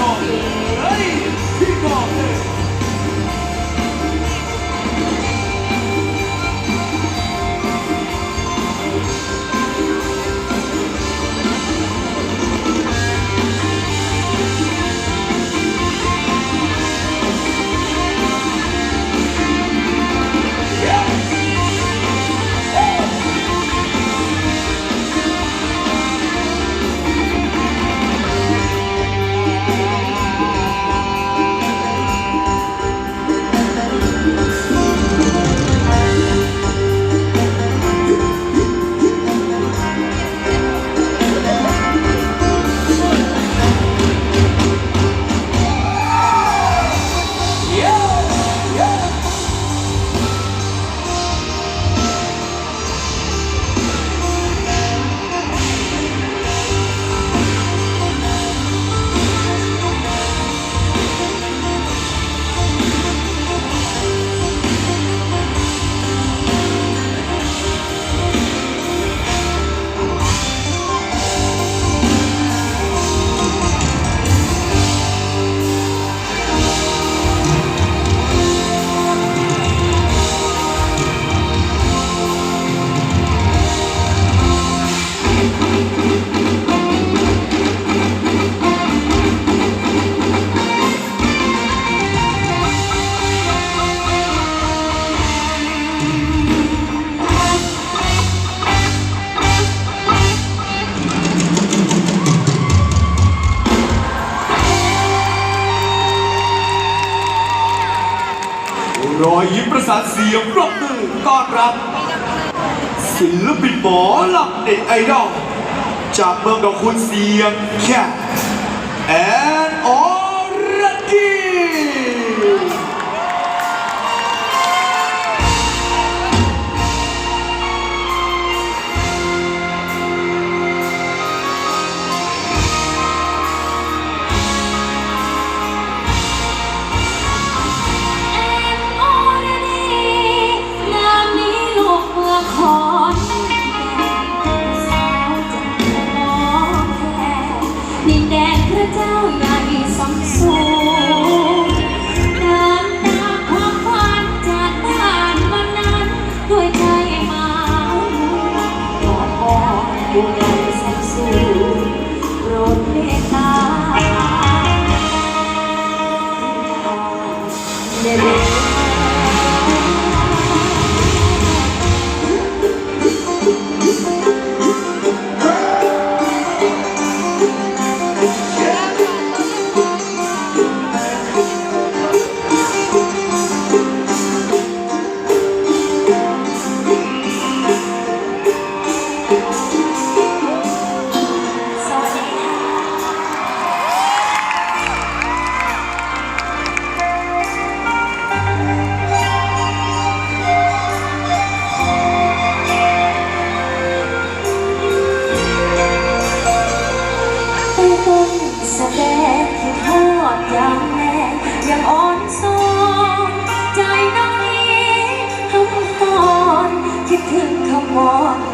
のい。 อยยิ้มประสานเสียงรบมือต้อนรับ ศิลปินหมอลำเด็กไอดอลจากเมืองกับคุณเสียงแค่แอน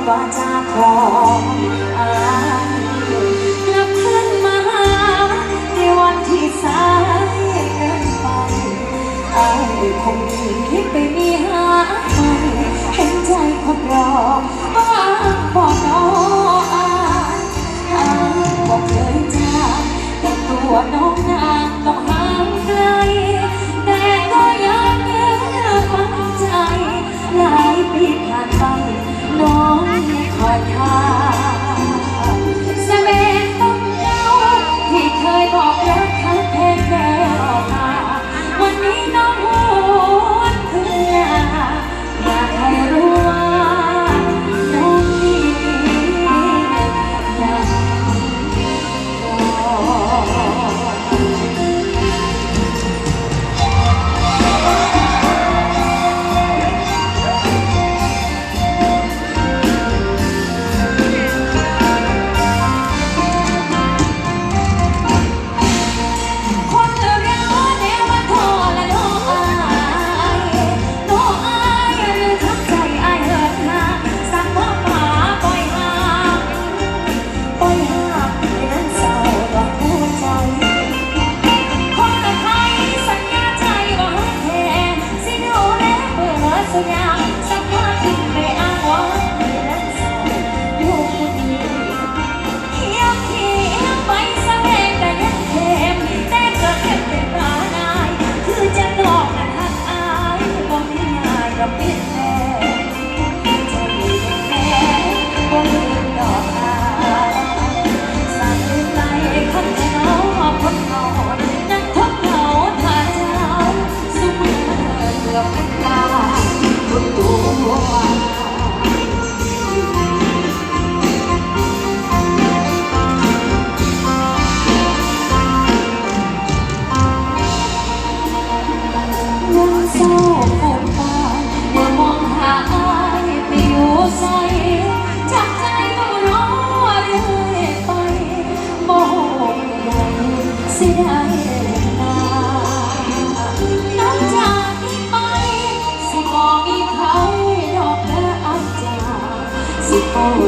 ว่าจาะขอ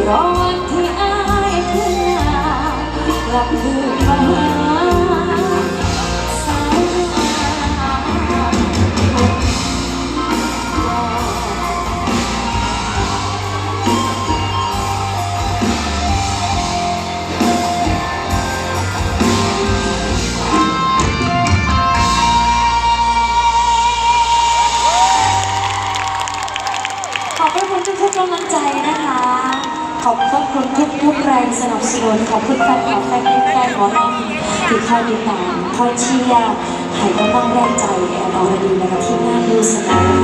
สิเฝ้ารอวันที่อายคืนหน้ากลับคืนมาหาสาวขอบพระคุณทุกๆกำลังใจนะคะ ขอบพระคุณทุกๆแรงสนับสนุนขอบคุณแฟนคลับแฟนเพลงแฟนหมอลำที่คอยติดตามคอยเชียร์ให้กำลังแรงใจแอนอรดีและก็ทีมงานยูสนาย